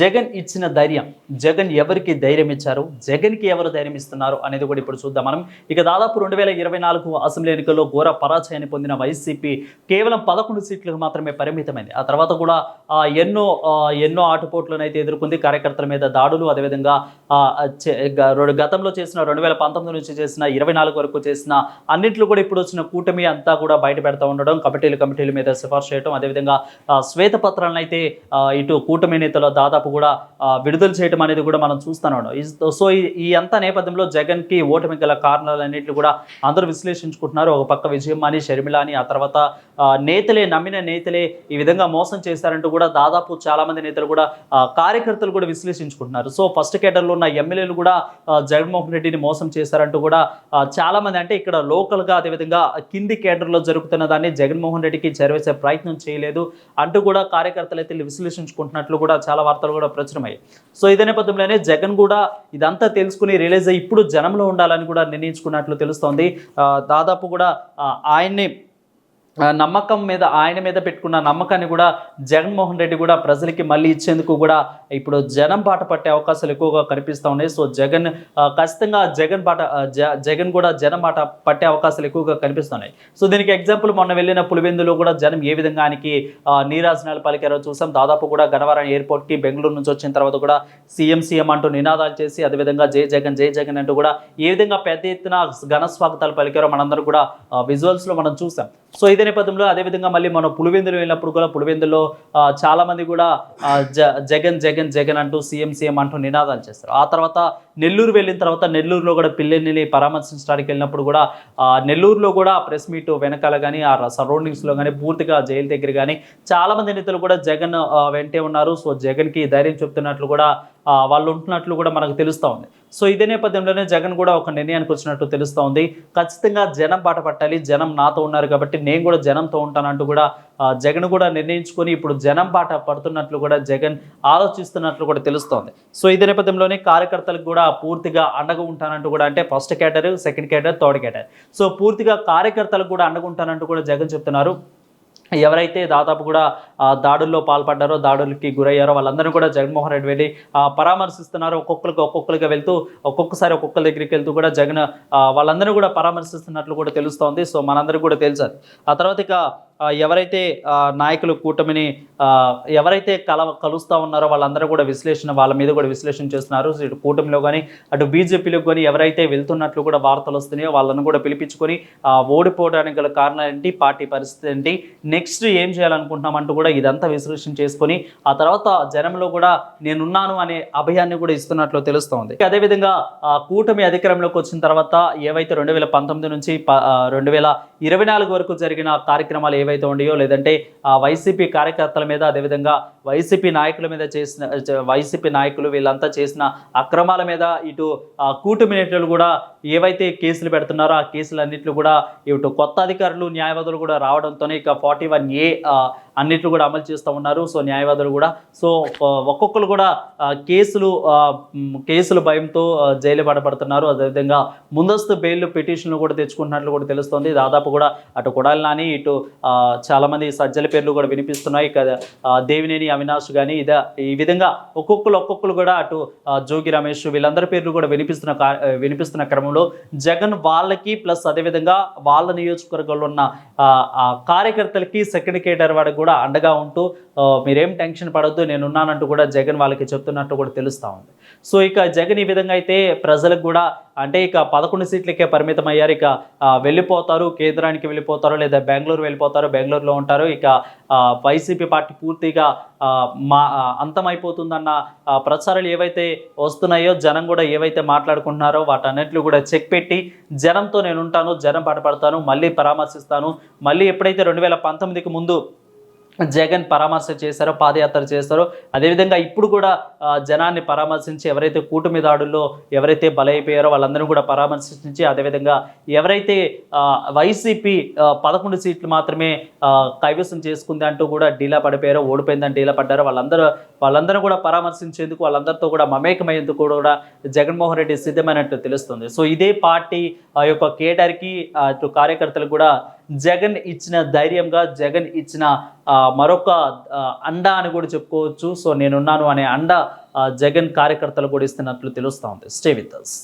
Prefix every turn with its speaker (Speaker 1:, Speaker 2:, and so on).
Speaker 1: జగన్ ఇచ్చిన ధైర్యం జగన్ ఎవరికి ధైర్యం ఇచ్చారు జగన్కి ఎవరు ధైర్యం ఇస్తున్నారు అనేది కూడా ఇప్పుడు చూద్దాం మనం. ఇక దాదాపు రెండు వేల ఇరవై నాలుగు అసెంబ్లీ ఎన్నికల్లో ఘోర పరాజయాన్ని పొందిన వైసీపీ కేవలం పదకొండు సీట్లకు మాత్రమే పరిమితమైంది. ఆ తర్వాత కూడా ఎన్నో ఎన్నో ఆటుపోట్లను అయితే ఎదుర్కొంది. కార్యకర్తల మీద దాడులు అదేవిధంగా గతంలో చేసిన రెండు వేల పంతొమ్మిది నుంచి చేసిన ఇరవై నాలుగు వరకు చేసిన అన్నింటిలో కూడా ఇప్పుడు వచ్చిన కూటమి అంతా కూడా బయట పెడతా ఉండడం కమిటీలు కమిటీల మీద సిఫార్సు చేయడం అదేవిధంగా శ్వేతపత్రాలను అయితే ఇటు కూటమి నేతలు దాదాపు కూడా విడుదల చేయడం అనేది కూడా మనం చూస్తూనే ఉన్నాం సో ఈ- అంత నేపథ్యంలో నేపథ్యంలో జగన్కి ఓటమి గల కారణాలన్నింటినీ కూడా అందరూ విశ్లేషించుకుంటున్నారు. ఒక పక్క విజయం అని షర్మిల అని ఆ తర్వాత నేతలే నమ్మిన నేతలే ఈ విధంగా మోసం చేశారంటూ కూడా దాదాపు చాలా మంది నేతలు కూడా కార్యకర్తలు కూడా విశ్లేషించుకుంటున్నారు. సో ఫస్ట్ కేటర్లో ఉన్న ఎమ్మెల్యేలు కూడా జగన్మోహన్ రెడ్డిని మోసం చేశారంటూ కూడా చాలా మంది అంటే ఇక్కడ లోకల్గా అదేవిధంగా కింది కేటర్లో జరుగుతున్న దాన్ని జగన్మోహన్ రెడ్డికి చేరవేసే ప్రయత్నం చేయలేదు అంటూ కూడా కార్యకర్తలు అయితే విశ్లేషించుకుంటున్నట్లు కూడా చాలా వార్తలు కూడా ప్రచురమయ్యాయి. సో ఇదే నేపథ్యంలోనే జగన్ కూడా ఇదంతా తెలుసుకుని రిలీజ్ అయ్యి ఇప్పుడు జనంలో ఉండాలని కూడా నిర్ణయించుకున్నట్లు తెలుస్తోంది. ఆ, దాదాపు కూడా ఆయన్ని నమ్మకం మీద ఆయన మీద పెట్టుకున్న నమ్మకాన్ని కూడా జగన్మోహన్ రెడ్డి కూడా ప్రజలకి మళ్ళీ ఇచ్చేందుకు కూడా ఇప్పుడు జనం బాట పట్టే అవకాశాలు ఎక్కువగా కనిపిస్తూ ఉన్నాయి. సో జగన్ ఖచ్చితంగా జగన్ బాట జగన్ కూడా జనం బాట పట్టే అవకాశాలు ఎక్కువగా కనిపిస్తున్నాయి సో దీనికి ఎగ్జాంపుల్ మొన్న వెళ్ళిన పులివెందులో కూడా జనం ఏ విధంగా ఆయనకి నీరాజనాలు పలికారో చూసాం. దాదాపు కూడా గన్నవరం ఎయిర్పోర్ట్కి బెంగళూరు నుంచి వచ్చిన తర్వాత కూడా సీఎం సీఎం అంటూ నినాదాలు చేసి అదేవిధంగా జై జగన్ జై జగన్ అంటూ కూడా ఏ విధంగా పెద్ద ఎత్తున ఘన స్వాగతాలు పలికారో మనందరూ కూడా విజువల్స్లో మనం చూసాం. సో ఇదే నేపథ్యంలో అదేవిధంగా మళ్ళీ మనం పులివెందులు వెళ్ళినప్పుడు కూడా పులివెందులో చాలామంది కూడా జ జగన్ జగన్ జగన్ అంటూ సీఎం సీఎం అంటూ నినాదాలు చేస్తారు. ఆ తర్వాత నెల్లూరు వెళ్ళిన తర్వాత నెల్లూరులో కూడా పిల్లల్ని పరామర్శించడానికి వెళ్ళినప్పుడు కూడా ఆ, నెల్లూరులో కూడా ప్రెస్ మీట్ వెనకాల కానీ ఆ సరౌండింగ్స్లో కానీ పూర్తిగా జైలు దగ్గర కానీ చాలా మంది నేతలు కూడా జగన్ వెంటే ఉన్నారు. సో జగన్కి ధైర్యం చెప్తున్నట్లు కూడా వాళ్ళు ఉంటున్నట్లు కూడా మనకు తెలుస్తూ ఉంది. సో ఇదే నేపథ్యంలోనే జగన్ కూడా ఒక నిర్ణయానికి వచ్చినట్టు తెలుస్తూ ఉంది. ఖచ్చితంగా జనం బాట పట్టాలి. జనం నాతో ఉన్నారు కాబట్టి నేను కూడా జనంతో ఉంటానంటూ కూడా జగన్ కూడా నిర్ణయించుకొని ఇప్పుడు జనం బాట పడుతున్నట్లు కూడా జగన్ ఆలోచిస్తున్నట్లు కూడా తెలుస్తోంది. సో ఇదే నేపథ్యంలోనే కార్యకర్తలకు కూడా పూర్తిగా అండగా ఉంటానంటూ కూడా అంటే first cadre second cadre third cadre so పూర్తిగా కార్యకర్తలకు కూడా అండగా ఉంటానంటూ కూడా జగన్ చెప్తున్నారు. ఎవరైతే దాదాపు కూడా దాడుల్లో పాల్పడ్డారో దాడులకి గురయ్యారో వాళ్ళందరూ కూడా జగన్మోహన్ రెడ్డి వెళ్ళి పరామర్శిస్తున్నారు. ఒక్కొక్కరికి ఒక్కొక్కరికి వెళ్తూ ఒక్కొక్కసారి ఒక్కొక్కరి దగ్గరికి వెళ్తూ కూడా జగన్ వాళ్ళందరూ కూడా పరామర్శిస్తున్నట్లు కూడా తెలుస్తోంది. సో మనందరికీ కూడా తెలుసు? ఆ తర్వాత ఇక ఎవరైతే నాయకులు కూటమిని ఎవరైతే కల కలుస్తూ ఉన్నారో వాళ్ళందరూ కూడా విశ్లేషణ వాళ్ళ మీద కూడా విశ్లేషణ చేస్తున్నారు. ఇటు కూటమిలో కానీ అటు బీజేపీలో కానీ ఎవరైతే వెళ్తున్నట్లు కూడా వార్తలు వస్తున్నాయో వాళ్ళను కూడా పిలిపించుకొని ఓడిపోవడానికి గల కారణాలు ఏంటి పార్టీ పరిస్థితి ఏంటి నెక్స్ట్ ఏం చేయాలనుకుంటున్నామంటూ కూడా ఇదంతా విశ్లేషణ చేసుకొని ఆ తర్వాత జనంలో కూడా నేనున్నాను అనే అభయాన్ని కూడా ఇస్తున్నట్లు తెలుస్తోంది. అదేవిధంగా కూటమి అధికారంలోకి వచ్చిన తర్వాత ఏవైతే రెండు వేల పంతొమ్మిది నుంచి ప- రెండు వేల ఇరవై నాలుగు వరకు జరిగిన కార్యక్రమాలు ఏవైతే ఉన్నాయో లేదంటే ఆ వైసీపీ కార్యకర్తల మీద అదేవిధంగా వైసీపీ నాయకుల మీద చేసిన వైసీపీ నాయకులు వీళ్ళంతా చేసిన అక్రమాల మీద ఇటు కూటమి నేతలు కూడా ఏవైతే కేసులు పెడుతున్నారో ఆ కేసులన్నింటిలో కూడా ఇటు కొత్త అధికారులు న్యాయవాదులు కూడా రావడంతోనే ఇక ఫార్టీ వన్ ఏ అన్నిట్లు కూడా అమలు చేస్తూ ఉన్నారు. సో న్యాయవాదులు కూడా సో ఒక్కొక్కరు కూడా కేసులు కేసులు కేసుల భయంతో జైలు పడబడుతున్నారు అదేవిధంగా ముందస్తు బెయిల్ పిటిషన్లు కూడా తెచ్చుకుంటున్నట్లు కూడా తెలుస్తుంది. దాదాపు కూడా అటు కొడాలి నాని ఇటు చాలామంది సజ్జల పేర్లు కూడా వినిపిస్తున్నాయి. ఇక దేవినేని అవినాష్ కానీ ఇదా ఈ విధంగా ఒక్కొక్కరు ఒక్కొక్కరు కూడా అటు జోగి రమేష్ వీళ్ళందరి పేర్లు కూడా వినిపిస్తున్న వినిపిస్తున్న క్రమంలో జగన్ వాళ్ళకి ప్లస్ అదేవిధంగా వాళ్ళ నియోజకవర్గంలో ఉన్న ఆ, కార్యకర్తలకి సెకండ్ కేటర్ వాడికి కూడా అండగా ఉంటూ మీరేం టెన్షన్ పడొద్దు నేనున్నానంటూ కూడా జగన్ వాళ్ళకి చెప్తున్నట్టు కూడా తెలుస్తూ ఉంది. సో ఇక జగన్ ఈ విధంగా అయితే ప్రజలకు కూడా అంటే ఇక పదకొండు సీట్లకే పరిమితం అయ్యారు ఇక వెళ్ళిపోతారు కేంద్రానికి వెళ్ళిపోతారు లేదా బెంగళూరు వెళ్ళిపోతారు బెంగళూరులో ఉంటారు. ఇక వైసీపీ పార్టీ పూర్తిగా మా అంతమైపోతుందన్న ప్రచారాలు ఏవైతే వస్తున్నాయో జనం కూడా ఏవైతే మాట్లాడుకుంటున్నారో వాటన్నిటిని కూడా చెక్ పెట్టి జనంతో నేను ఉంటాను జనం పాటపడతాను మళ్ళీ పరామర్శిస్తాను. మళ్ళీ ఎప్పుడైతే రెండు వేల పంతొమ్మిదికి ముందు జగన్ పరామర్శ చేశారో పాదయాత్ర చేస్తారో అదేవిధంగా ఇప్పుడు కూడా జనాన్ని పరామర్శించి ఎవరైతే కూటమి దాడుల్లో ఎవరైతే బలైపోయారో వాళ్ళందరూ కూడా పరామర్శించి అదేవిధంగా ఎవరైతే వైసీపీ పదకొండు సీట్లు మాత్రమే కైవసం చేసుకుంది అంటూ కూడా డీలా పడిపోయారో ఓడిపోయిందని డీలా పడ్డారో వాళ్ళందరూ వాళ్ళందరూ కూడా పరామర్శించేందుకు వాళ్ళందరితో కూడా మమేకమయ్యేందుకు కూడా జగన్మోహన్ రెడ్డి సిద్ధమైనట్టు తెలుస్తుంది. సో ఇదే పార్టీ ఆ యొక్క కేటర్కి అటు కార్యకర్తలకు కూడా జగన్ ఇచ్చిన ధైర్యంగా జగన్ ఇచ్చిన మరొక అండ అని కూడా చెప్పుకోవచ్చు. సో నేనున్నాను అనే అండ జగన్ కార్యకర్తలు కూడా ఇస్తున్నట్లు తెలుస్తూ ఉంది. Stay with us